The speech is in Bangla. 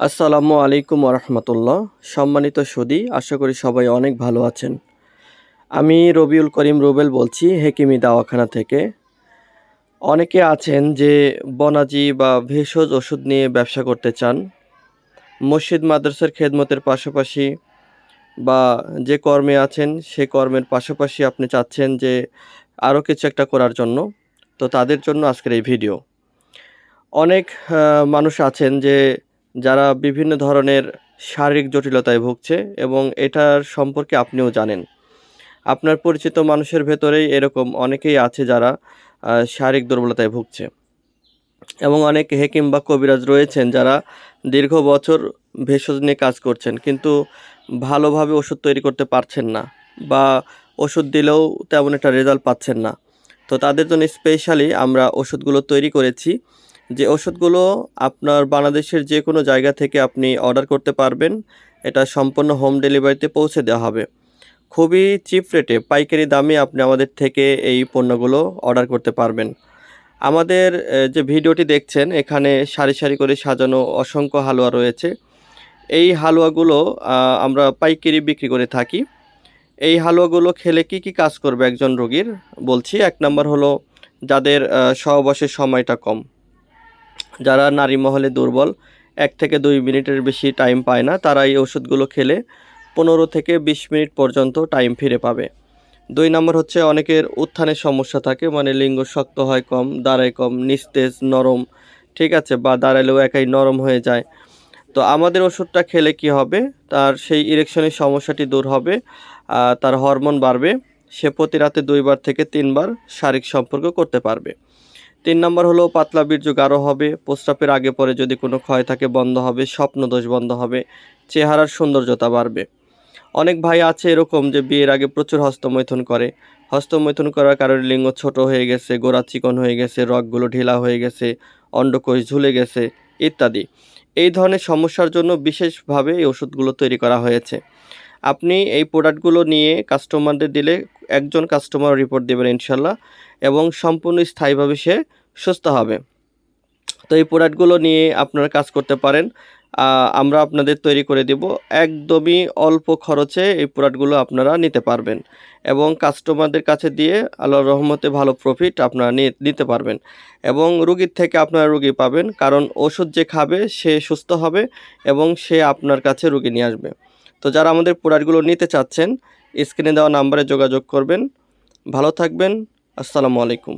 আসসালামু আলাইকুম রহমতুল্লাহ সম্মানিত সুদী, আশা করি সবাই অনেক ভালো আছেন। আমি রবিউল করিম রুবেল বলছি, হেকিমি দাওয়াখানা থেকে। অনেকে আছেন যে বনাজি বা ভেষজ ওষুধ নিয়ে ব্যবসা করতে চান। মসজিদ, মাদ্রাসার খেদমতের পাশাপাশি বা যে কর্মে আছেন, সে কর্মের পাশাপাশি আপনি চাচ্ছেন যে আরও কিছু একটা করার জন্য। তো তাদের জন্য আজকের এই ভিডিও। অনেক মানুষ আছেন যে যারা বিভিন্ন ধরনের শারীরিক জটিলতায় ভুগছে এবং এটার সম্পর্কে আপনিও জানেন। আপনার পরিচিত মানুষের ভেতরেই এরকম অনেকেই আছে যারা শারীরিক দুর্বলতায় ভুগছে। এবং অনেক হেকিম বা কবিরাজ রয়েছেন যারা দীর্ঘ বছর ভেষজ নিয়ে কাজ করছেন কিন্তু ভালোভাবে ওষুধ তৈরি করতে পারছেন না বা ওষুধ দিলেও তেমন একটা রেজাল্ট পাচ্ছেন না। তো তাদের জন্য স্পেশালি আমরা ওষুধগুলো তৈরি করেছি। যে ওষুধগুলো আপনার বাংলাদেশের যে কোনো জায়গা থেকে আপনি অর্ডার করতে পারবেন, এটা সম্পূর্ণ হোম ডেলিভারিতে পৌঁছে দেওয়া হবে। খুবই চিপ রেটে পাইকারি দামে আপনি আমাদের থেকে এই পণ্যগুলো অর্ডার করতে পারবেন। আমাদের যে ভিডিওটি দেখছেন, এখানে সারি সারি করে সাজানো অসংখ্য হালুয়া রয়েছে। এই হালুয়াগুলো আমরা পাইকারি বিক্রি করে থাকি। এই হালুয়াগুলো খেলে কি কি কাজ করবে একজন রোগীর? বলছি, এক নম্বর হলো যাদের সহবাসের সময়টা কম। যারা নারী মহলে দুর্বল, এক থেকে দুই মিনিটের বেশি টাইম পায় না তারা এই ওষুধগুলো খেলে পনেরো থেকে বিশ মিনিট পর্যন্ত টাইম ফিরে পাবে। দুই নম্বর হচ্ছে অনেকের উত্থানের সমস্যা থাকে মানে লিঙ্গ শক্ত হয় কম, দাঁড়ায় কম, নিস্তেজ, নরম, ঠিক আছে, বা দাঁড়ালেও একাই নরম হয়ে যায়। তো আমাদের ওষুধটা খেলে কি হবে? তার সেই ইরেকশনের সমস্যাটি দূর হবে তার হরমোন বাড়বে, সে প্রতি রাতে দুইবার থেকে তিনবার শারীরিক সম্পর্ক করতে পারবে। তিন নম্বর হলো, পাতলা বীর্য গাঢ় হবে, প্রস্রাবের আগে পরে যদি কোনো ক্ষয় থাকে বন্ধ হবে, স্বপ্নদোষ বন্ধ হবে, চেহারার সৌন্দর্যতা বাড়বে। অনেক ভাই আছে এরকম যে বিয়ের আগে প্রচুর হস্তমৈথুন করে। হস্তমৈথুন করার কারণে লিঙ্গ ছোট হয়ে গেছে, গোড়া চিকন হয়ে গেছে, রগগুলো ঢিলা হয়ে গেছে, অন্ডকোষ ঝুলে গেছে, ইত্যাদি। এই ধরনের সমস্যার জন্য বিশেষভাবে এই ওষুধগুলো তৈরি করা হয়েছে। আপনি এই প্রোডাক্টগুলো নিয়ে কাস্টমারদের দিলে একজন কাস্টমার রিপোর্ট দেবেন ইনশাল্লাহ এবং সম্পূর্ণ স্থায়ীভাবে সে সুস্থ হবে। তো এই প্রোডাক্টগুলো নিয়ে আপনারা কাজ করতে পারেন। আমরা আপনাদের তৈরি করে দেব। একদমই অল্প খরচে এই প্রোডাক্টগুলো আপনারা নিতে পারবেন এবং কাস্টমারদের কাছে দিয়ে আল্লাহর রহমতে ভালো প্রফিট আপনারা নিতে পারবেন এবং রুগীর থেকে আপনারা রুগী পাবেন কারণ ওষুধ যে খাবে সে সুস্থ হবে এবং সে আপনার কাছে রুগী নিয়ে আসবে। তো যারা আমাদের প্রোডাক্টগুলো নিতে চাচ্ছেন, স্ক্রিনে দেওয়া নাম্বারে যোগাযোগ করবেন। ভালো থাকবেন, আসসালামু আলাইকুম।